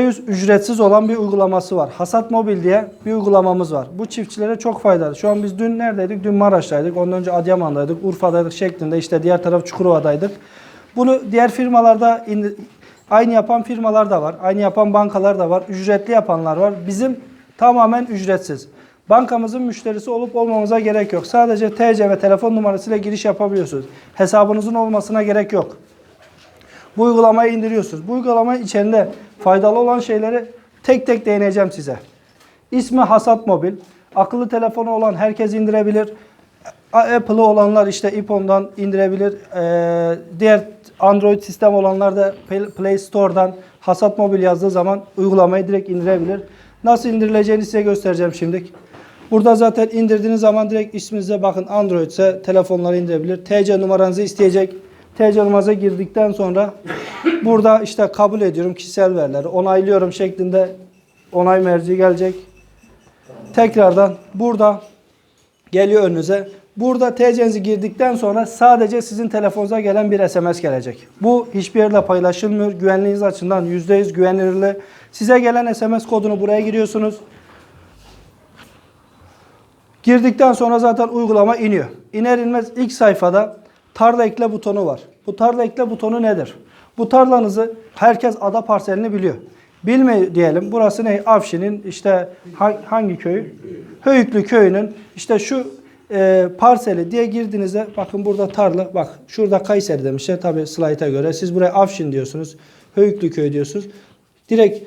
%100 ücretsiz olan bir uygulaması var. Hasat Mobil diye bir uygulamamız var. Bu çiftçilere çok faydalı. Şu an biz dün neredeydik? Dün Maraş'taydık. Ondan önce Adıyaman'daydık, Urfa'daydık şeklinde. işte diğer taraf Çukurova'daydık. Bunu diğer firmalarda aynı yapan firmalar da var. Aynı yapan bankalar da var. Ücretli yapanlar var. Bizim tamamen ücretsiz. Bankamızın müşterisi olup olmamıza gerek yok. Sadece TC ve telefon numarasıyla giriş yapabiliyorsunuz. Hesabınızın olmasına gerek yok. Bu uygulamayı indiriyorsunuz. Bu uygulama içinde faydalı olan şeyleri tek tek değineceğim size. İsmi Hasat Mobil. Akıllı telefonu olan herkes indirebilir. Apple'ı olanlar işte iPhone'dan indirebilir. Ee, diğer Android sistem olanlar da Play- Store'dan Hasat Mobil yazdığı zaman uygulamayı direkt indirebilir. Nasıl indirileceğini size göstereceğim şimdi. Burada zaten indirdiğiniz zaman direkt isminize bakın Android ise telefonları indirebilir. TC numaranızı isteyecek. TC girdikten sonra burada işte kabul ediyorum kişisel verileri onaylıyorum şeklinde onay merci gelecek. Tekrardan burada geliyor önünüze. Burada TC'nizi girdikten sonra sadece sizin telefonunuza gelen bir SMS gelecek. Bu hiçbir yerde paylaşılmıyor. Güvenliğiniz açısından %100 güvenilirli. Size gelen SMS kodunu buraya giriyorsunuz. Girdikten sonra zaten uygulama iniyor. İner inmez ilk sayfada tarla ekle butonu var. Bu tarla ekle butonu nedir? Bu tarlanızı herkes ada parselini biliyor. Bilme diyelim burası ne? Afşin'in işte ha- hangi köyü? Höyüklü köyünün işte şu e, parseli diye girdiğinizde bakın burada tarla bak şurada Kayseri demişler tabi slayta göre siz buraya Afşin diyorsunuz. Höyüklü köy diyorsunuz. Direkt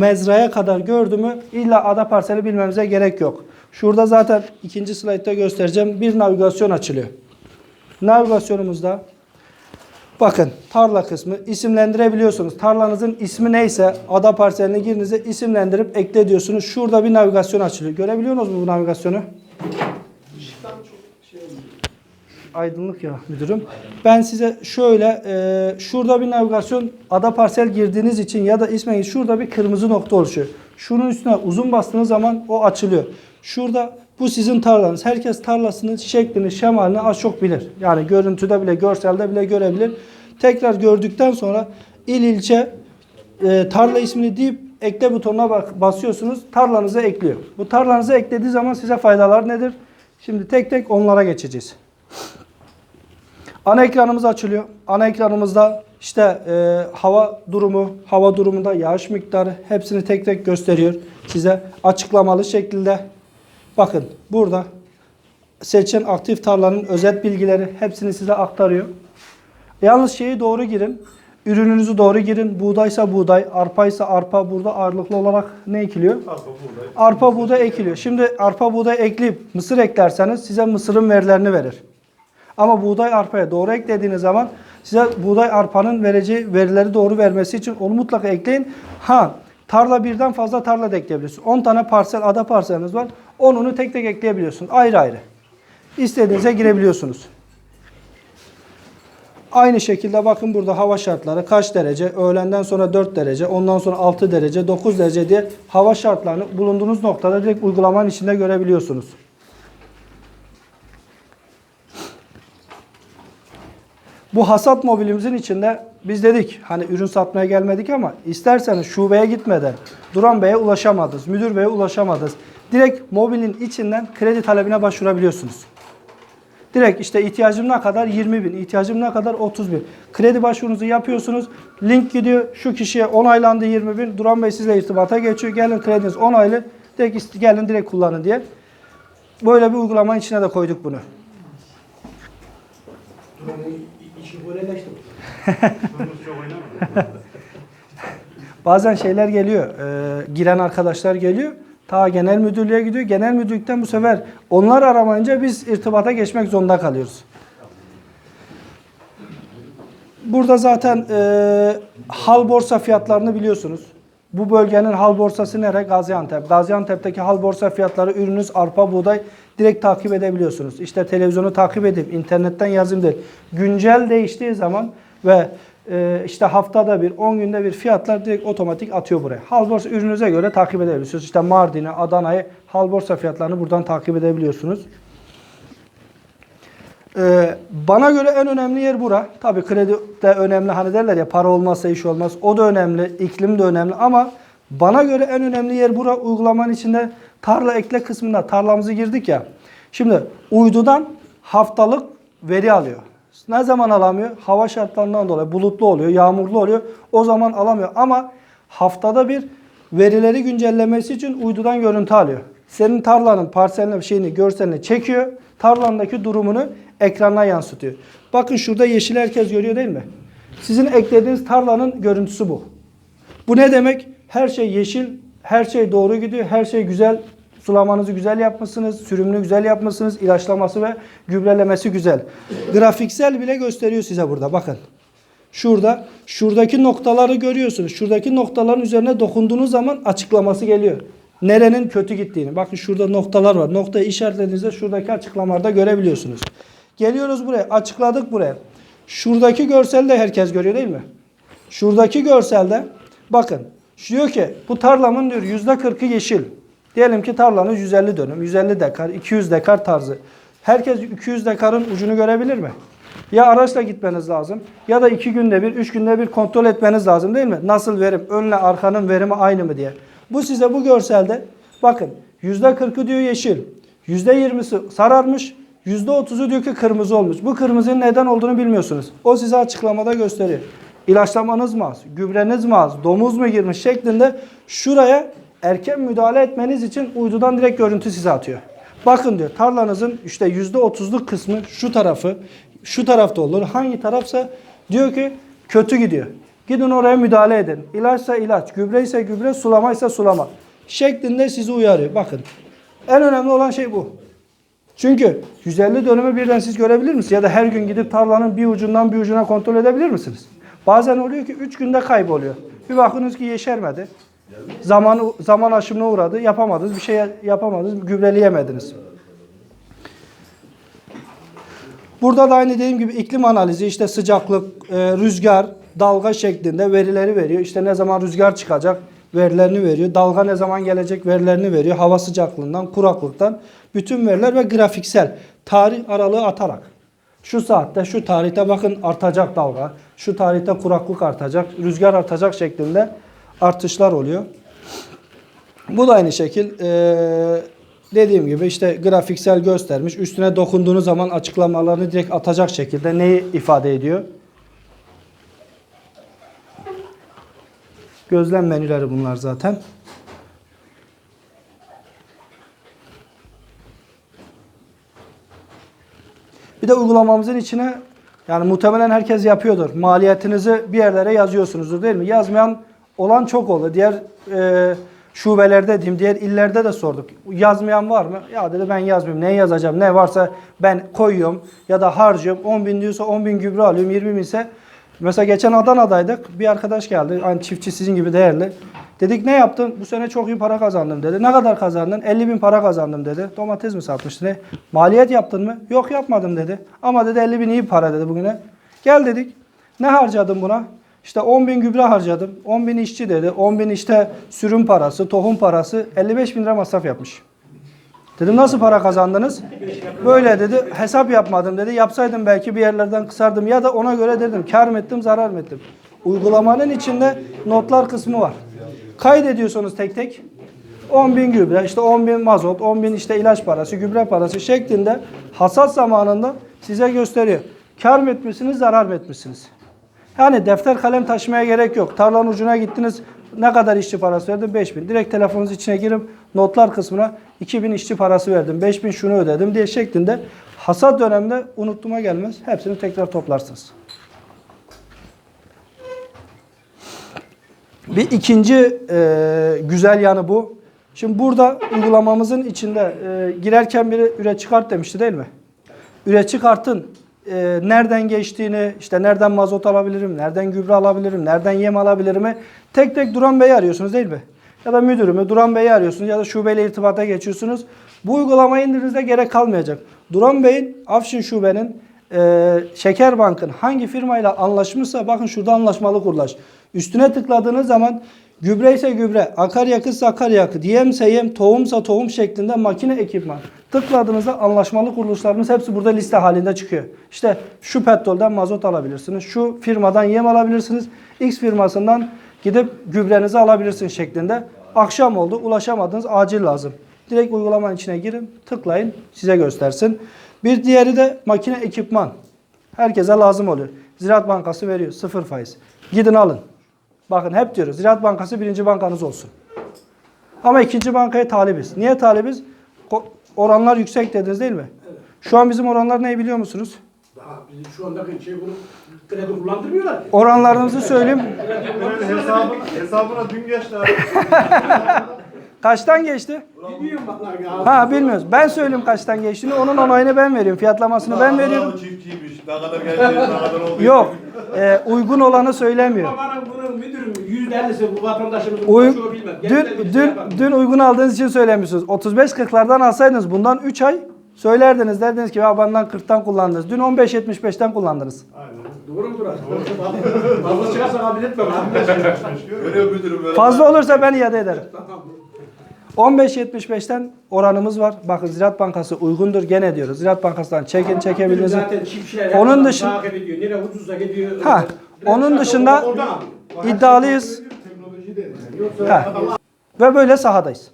mezraya kadar gördü mü illa ada parseli bilmemize gerek yok. Şurada zaten ikinci slaytta göstereceğim. Bir navigasyon açılıyor. Navigasyonumuzda bakın tarla kısmı isimlendirebiliyorsunuz. Tarlanızın ismi neyse ada parseline girdiğinizde isimlendirip ekle diyorsunuz. Şurada bir navigasyon açılıyor. Görebiliyor musunuz bu navigasyonu? Aydınlık ya müdürüm. Ben size şöyle e, şurada bir navigasyon ada parsel girdiğiniz için ya da isme şurada bir kırmızı nokta oluşuyor. Şunun üstüne uzun bastığınız zaman o açılıyor. Şurada bu sizin tarlanız. Herkes tarlasının şeklini, şemalini az çok bilir. Yani görüntüde bile, görselde bile görebilir. Tekrar gördükten sonra il ilçe e, tarla ismini deyip ekle butonuna bak, basıyorsunuz. Tarlanıza ekliyor. Bu tarlanıza eklediği zaman size faydalar nedir? Şimdi tek tek onlara geçeceğiz. Ana ekranımız açılıyor. Ana ekranımızda işte e, hava durumu, hava durumunda yağış miktarı hepsini tek tek gösteriyor size açıklamalı şekilde. Bakın burada seçen aktif tarlanın özet bilgileri hepsini size aktarıyor. Yalnız şeyi doğru girin. Ürününüzü doğru girin. Buğdaysa buğday, arpaysa arpa. Burada ağırlıklı olarak ne ekiliyor? Arpa buğday. Arpa buğday ekiliyor. Şimdi arpa buğday ekleyip mısır eklerseniz size mısırın verilerini verir. Ama buğday arpaya doğru eklediğiniz zaman size buğday arpanın vereceği verileri doğru vermesi için onu mutlaka ekleyin. Ha tarla birden fazla tarla da ekleyebilirsiniz. 10 tane parsel ada parseliniz var. 10'unu tek tek ekleyebiliyorsunuz. Ayrı ayrı. İstediğinize girebiliyorsunuz. Aynı şekilde bakın burada hava şartları kaç derece? Öğlenden sonra 4 derece, ondan sonra 6 derece, 9 derece diye hava şartlarını bulunduğunuz noktada direkt uygulamanın içinde görebiliyorsunuz. Bu hasat mobilimizin içinde biz dedik hani ürün satmaya gelmedik ama isterseniz şubeye gitmeden Duran Bey'e ulaşamadınız, müdür beye ulaşamadınız. Direkt mobilin içinden kredi talebine başvurabiliyorsunuz. Direkt işte ihtiyacım ne kadar? 20 bin. ihtiyacım ne kadar? 30 bin. Kredi başvurunuzu yapıyorsunuz. Link gidiyor. Şu kişiye onaylandı 20 bin. Duran Bey sizle irtibata geçiyor. Gelin krediniz onaylı. Direkt gelin direkt kullanın diye. Böyle bir uygulamanın içine de koyduk bunu. İşi böyleleştim. Oynamadım. Bazen şeyler geliyor. e, giren arkadaşlar geliyor. Ta genel müdürlüğe gidiyor. Genel müdürlükten bu sefer onlar aramayınca biz irtibata geçmek zorunda kalıyoruz. Burada zaten e, hal borsa fiyatlarını biliyorsunuz. Bu bölgenin hal borsası nere? Gaziantep. Gaziantep'teki hal borsa fiyatları ürününüz arpa, buğday direkt takip edebiliyorsunuz. İşte televizyonu takip edip internetten yazım değil. Güncel değiştiği zaman ve e, işte haftada bir, 10 günde bir fiyatlar direkt otomatik atıyor buraya. Hal borsa ürününüze göre takip edebiliyorsunuz. İşte Mardin'i, Adana'yı hal borsa fiyatlarını buradan takip edebiliyorsunuz. Ee, bana göre en önemli yer bura. Tabii kredi de önemli. Hani derler ya para olmazsa iş olmaz. O da önemli. iklim de önemli. Ama bana göre en önemli yer bura. Uygulamanın içinde tarla ekle kısmında tarlamızı girdik ya. Şimdi uydudan haftalık veri alıyor. Ne zaman alamıyor? Hava şartlarından dolayı bulutlu oluyor, yağmurlu oluyor. O zaman alamıyor. Ama haftada bir verileri güncellemesi için uydudan görüntü alıyor. Senin tarlanın parselini, şeyini, görselini çekiyor. Tarlandaki durumunu ekrana yansıtıyor. Bakın şurada yeşil herkes görüyor değil mi? Sizin eklediğiniz tarlanın görüntüsü bu. Bu ne demek? Her şey yeşil, her şey doğru gidiyor, her şey güzel. Sulamanızı güzel yapmışsınız, sürümünü güzel yapmışsınız, ilaçlaması ve gübrelemesi güzel. Grafiksel bile gösteriyor size burada bakın. Şurada, şuradaki noktaları görüyorsunuz. Şuradaki noktaların üzerine dokunduğunuz zaman açıklaması geliyor. Nerenin kötü gittiğini. Bakın şurada noktalar var. Noktayı işaretlediğinizde şuradaki açıklamalarda görebiliyorsunuz. Geliyoruz buraya. Açıkladık buraya. Şuradaki görseli de herkes görüyor değil mi? Şuradaki görselde bakın diyor ki bu tarlamın diyor yüzde 40'ı yeşil. Diyelim ki tarlanız 150 dönüm, 150 dekar, 200 dekar tarzı. Herkes 200 dekarın ucunu görebilir mi? Ya araçla gitmeniz lazım ya da iki günde bir, üç günde bir kontrol etmeniz lazım değil mi? Nasıl verim, önle arkanın verimi aynı mı diye. Bu size bu görselde bakın %40'ı diyor yeşil, %20'si sararmış, %30'u diyor ki kırmızı olmuş. Bu kırmızının neden olduğunu bilmiyorsunuz. O size açıklamada gösteriyor. İlaçlamanız mı az, gübreniz mi az, domuz mu girmiş şeklinde şuraya erken müdahale etmeniz için uydudan direkt görüntü size atıyor. Bakın diyor tarlanızın işte %30'luk kısmı şu tarafı, şu tarafta olur. Hangi tarafsa diyor ki kötü gidiyor. Gidin oraya müdahale edin. İlaçsa ilaç, gübre ise gübre, sulamaysa sulama. Şeklinde sizi uyarıyor. Bakın. En önemli olan şey bu. Çünkü 150 dönümü birden siz görebilir misiniz? Ya da her gün gidip tarlanın bir ucundan bir ucuna kontrol edebilir misiniz? Bazen oluyor ki 3 günde kayboluyor. Bir bakınız ki yeşermedi. Zaman zaman aşımına uğradı. Yapamadınız. Bir şey yapamadınız. Gübreleyemediniz. Burada da aynı dediğim gibi iklim analizi işte sıcaklık, e, rüzgar, dalga şeklinde verileri veriyor. İşte ne zaman rüzgar çıkacak verilerini veriyor. Dalga ne zaman gelecek verilerini veriyor. Hava sıcaklığından, kuraklıktan bütün veriler ve grafiksel tarih aralığı atarak. Şu saatte, şu tarihte bakın artacak dalga, şu tarihte kuraklık artacak, rüzgar artacak şeklinde artışlar oluyor. Bu da aynı şekil dediğim gibi işte grafiksel göstermiş. Üstüne dokunduğunuz zaman açıklamalarını direkt atacak şekilde neyi ifade ediyor? Gözlem menüleri bunlar zaten. Bir de uygulamamızın içine yani muhtemelen herkes yapıyordur. Maliyetinizi bir yerlere yazıyorsunuzdur değil mi? Yazmayan olan çok oldu. Diğer e, şubelerde diyeyim, diğer illerde de sorduk. Yazmayan var mı? Ya dedi ben yazmıyorum. Ne yazacağım? Ne varsa ben koyuyorum ya da harcıyorum. 10 bin diyorsa 10 bin gübre alıyorum. 20 bin ise mesela geçen Adana'daydık. Bir arkadaş geldi. Aynı çiftçi sizin gibi değerli. Dedik ne yaptın? Bu sene çok iyi para kazandım dedi. Ne kadar kazandın? 50 bin para kazandım dedi. Domates mi satmıştın? Ne? Maliyet yaptın mı? Yok yapmadım dedi. Ama dedi 50 bin iyi para dedi bugüne. Gel dedik. Ne harcadın buna? İşte 10 bin gübre harcadım. 10 bin işçi dedi. 10 bin işte sürüm parası, tohum parası. 55 bin lira masraf yapmış. Dedim nasıl para kazandınız? Böyle dedi. Hesap yapmadım dedi. Yapsaydım belki bir yerlerden kısardım. Ya da ona göre dedim kar mı ettim, zarar mı ettim? Uygulamanın içinde notlar kısmı var. Kaydediyorsunuz tek tek. 10 bin gübre, işte 10 bin mazot, 10 bin işte ilaç parası, gübre parası şeklinde hasat zamanında size gösteriyor. Kar mı etmişsiniz, zarar mı etmişsiniz? Yani defter kalem taşımaya gerek yok. Tarlanın ucuna gittiniz. Ne kadar işçi parası verdim? 5000. Direkt telefonunuz içine girip notlar kısmına 2000 işçi parası verdim. 5000 şunu ödedim diye şeklinde hasat döneminde unuttuğuma gelmez. Hepsini tekrar toplarsınız. Bir ikinci e, güzel yanı bu. Şimdi burada uygulamamızın içinde e, girerken biri üre çıkart demişti değil mi? Üre çıkartın e, nereden geçtiğini, işte nereden mazot alabilirim, nereden gübre alabilirim, nereden yem alabilirim tek tek Duran Bey'i arıyorsunuz değil mi? Ya da müdürümü Duran Bey'i arıyorsunuz ya da şubeyle irtibata geçiyorsunuz. Bu uygulamayı indirinizde gerek kalmayacak. Duran Bey'in Afşin Şube'nin e, Şeker Bank'ın hangi firmayla anlaşmışsa bakın şurada anlaşmalı kurulaş. Üstüne tıkladığınız zaman Gübre ise gübre, akaryakıtsa akaryakıt, yemse yem, tohumsa tohum şeklinde makine ekipman. Tıkladığınızda anlaşmalı kuruluşlarımız hepsi burada liste halinde çıkıyor. İşte şu petrolden mazot alabilirsiniz, şu firmadan yem alabilirsiniz, X firmasından gidip gübrenizi alabilirsiniz şeklinde. Akşam oldu, ulaşamadınız, acil lazım. Direkt uygulamanın içine girin, tıklayın, size göstersin. Bir diğeri de makine ekipman. Herkese lazım oluyor. Ziraat Bankası veriyor, sıfır faiz. Gidin alın. Bakın hep diyoruz Ziraat Bankası birinci bankanız olsun. Ama ikinci bankaya talibiz. Niye talibiz? Oranlar yüksek dediniz değil mi? Şu an bizim oranlar ne biliyor musunuz? Daha bizim şu andaki şey bunu kredi kullandırmıyorlar ki. Oranlarımızı söyleyeyim. Benim hesabına, hesabına dün geçti abi. Kaçtan geçti? Bilmiyorum baklar ya. Ha bilmiyoruz. Ben söyleyeyim kaçtan geçtiğini. Onun onayını ben veriyorum. Fiyatlamasını ben veriyorum. Çiftçiymiş. Ne kadar geldi, ne kadar oldu. Yok. e, uygun olanı söylemiyor. Ellisi bu vatandaşımızın Uy- çoğu bilmez. dün, şey dün, yapar. dün uygun aldığınız için söylemiyorsunuz. 35-40'lardan alsaydınız bundan 3 ay söylerdiniz. Derdiniz ki ya benden 40'tan kullandınız. Dün 15-75'ten kullandınız. Aynen. Doğru mu Duran? Fazla çıkarsa kabul etmem. Görüyor müdürüm böyle. Fazla olursa ben iade ederim. 15.75'ten oranımız var. Bakın Ziraat Bankası uygundur gene diyoruz. Ziraat Bankası'ndan çekin çekebiliriz. Zaten çiftçiler Onun Onun dışın- takip ediyor. Nereye ucuzsa gidiyor. Ha, onun dışında- Oradan alıyor. İddialıyız. Ha. Ve böyle sahadayız.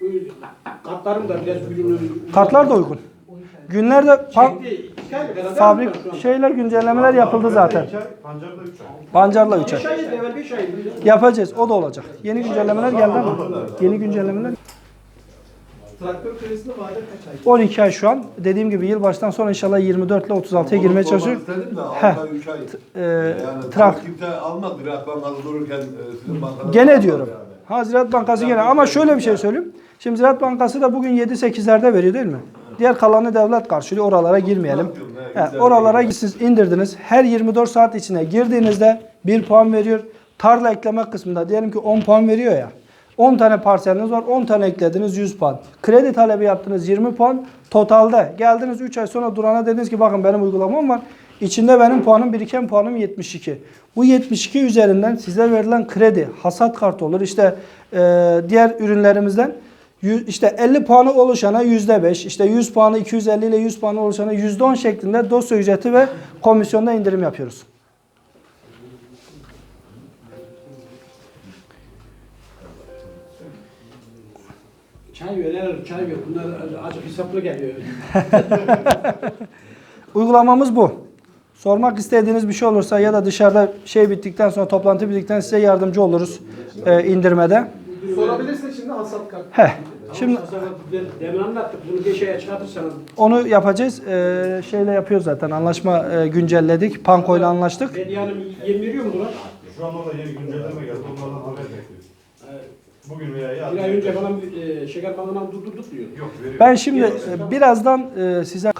Bu Katlarım da biraz ürünü... Kartlar da uygun. Günlerde aylık herhalde fabrik şeyler güncellemeler yapıldı zaten. İki ay, Pancarda 3 ay. Pancarla 3 ay. Beş ay, evvel beş ay. Yapacağız. O da olacak. Yeni güncellemeler geldi ama. Yeni güncellemeler. Traktör kredisinde vade kaç ay? 12 ay şu an. Dediğim gibi yılbaştan sonra inşallah 24 ile 36'ya girmeye çalışıyor. istedim de Heh. 6 ay 3 ay. Ee, Yani trak. kimse almadı Ziraat Bankası dururken e, sizin bankanız Gene almadı diyorum. yani. Ha Ziraat Bankası gene. Ama şöyle bir şey söyleyeyim. Şimdi Ziraat Bankası da bugün 7-8'lerde veriyor değil mi? Diğer kalanı devlet karşılıyor. Oralara girmeyelim. He, oralara siz indirdiniz. Her 24 saat içine girdiğinizde 1 puan veriyor. Tarla ekleme kısmında diyelim ki 10 puan veriyor ya. 10 tane parseliniz var. 10 tane eklediniz 100 puan. Kredi talebi yaptınız 20 puan. Totalde geldiniz 3 ay sonra durana dediniz ki bakın benim uygulamam var. İçinde benim puanım biriken puanım 72. Bu 72 üzerinden size verilen kredi, hasat kartı olur. İşte e, diğer ürünlerimizden işte 50 puanı oluşana %5, işte 100 puanı 250 ile 100 puanı oluşana %10 şeklinde dosya ücreti ve komisyonda indirim yapıyoruz. Çay verir, çay ver. Bunlar acık hesaplı geliyor. Uygulamamız bu. Sormak istediğiniz bir şey olursa ya da dışarıda şey bittikten sonra toplantı bittikten size yardımcı oluruz e, indirmede. Sorabilirsin şimdi hasat kartı. Heh. Şimdi demin anlattık. Bunu beş aya çıkartırsanız onu yapacağız. E, şeyle yapıyoruz zaten. Anlaşma e, güncelledik. Panko ile anlaştık. Medyanın yem veriyor mu buna? Şu anda da yeni güncelleme geldi. Onlardan haber bekliyoruz. Bugün veya yarın. Bir ay önce falan e, şeker balından durdurduk diyor. Yok veriyor. Ben şimdi e, birazdan e, size